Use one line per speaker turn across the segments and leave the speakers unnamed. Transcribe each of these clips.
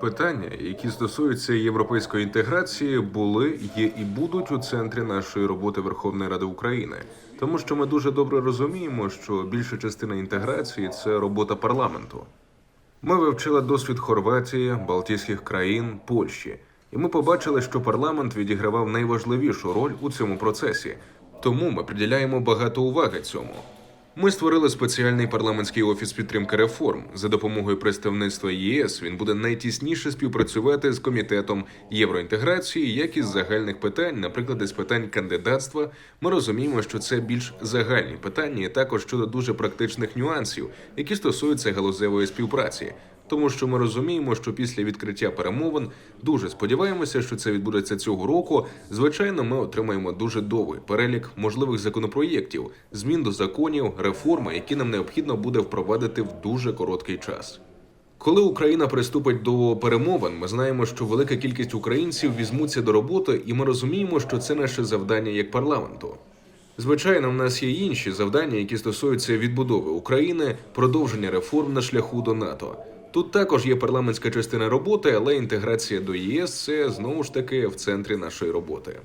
Питання, які стосуються європейської інтеграції, були, є і будуть у центрі нашої роботи Верховної Ради України, тому що ми дуже добре розуміємо, що більша частина інтеграції це робота парламенту. Ми вивчили досвід Хорватії, Балтійських країн, Польщі, і ми побачили, що парламент відігравав найважливішу роль у цьому процесі. Тому ми приділяємо багато уваги цьому. Ми створили спеціальний парламентський офіс підтримки реформ. За допомогою представництва ЄС він буде найтісніше співпрацювати з комітетом євроінтеграції, як з загальних питань, наприклад, із питань кандидатства. Ми розуміємо, що це більш загальні питання, і також щодо дуже практичних нюансів, які стосуються галузевої співпраці. Тому що ми розуміємо, що після відкриття перемовин дуже сподіваємося, що це відбудеться цього року. Звичайно, ми отримаємо дуже довгий перелік можливих законопроєктів, змін до законів, реформи, які нам необхідно буде впровадити в дуже короткий час. Коли Україна приступить до перемовин, ми знаємо, що велика кількість українців візьмуться до роботи, і ми розуміємо, що це наше завдання як парламенту. Звичайно, в нас є інші завдання, які стосуються відбудови України, продовження реформ на шляху до НАТО. Тут також є парламентська частина роботи, але інтеграція до ЄС це знову ж таки в центрі нашої роботи.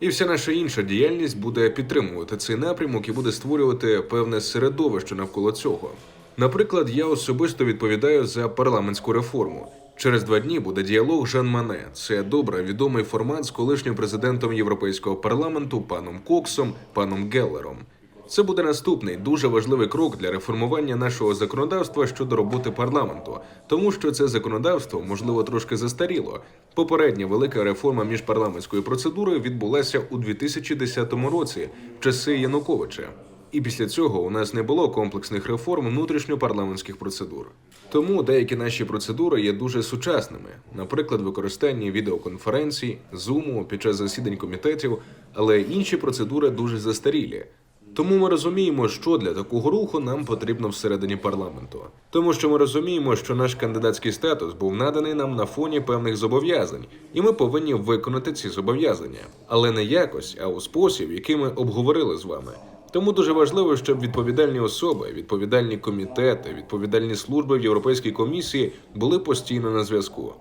І вся наша інша діяльність буде підтримувати цей напрямок і буде створювати певне середовище навколо цього. Наприклад, я особисто відповідаю за парламентську реформу. Через два дні буде діалог Жан Мане. Це добре відомий формат з колишнім президентом Європейського парламенту паном Коксом, паном Геллером. Це буде наступний дуже важливий крок для реформування нашого законодавства щодо роботи парламенту, тому що це законодавство можливо трошки застаріло. Попередня велика реформа міжпарламентської процедури відбулася у 2010 році в часи Януковича. І після цього у нас не було комплексних реформ внутрішньопарламентських процедур. Тому деякі наші процедури є дуже сучасними, наприклад, використання відеоконференцій, зуму під час засідань комітетів, але інші процедури дуже застарілі. Тому ми розуміємо, що для такого руху нам потрібно всередині парламенту, тому що ми розуміємо, що наш кандидатський статус був наданий нам на фоні певних зобов'язань, і ми повинні виконати ці зобов'язання, але не якось, а у спосіб, який ми обговорили з вами. Тому дуже важливо, щоб відповідальні особи, відповідальні комітети, відповідальні служби в Європейській комісії були постійно на зв'язку.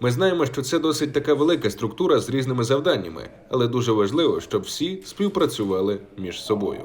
Ми знаємо, що це досить така велика структура з різними завданнями, але дуже важливо, щоб всі співпрацювали між собою.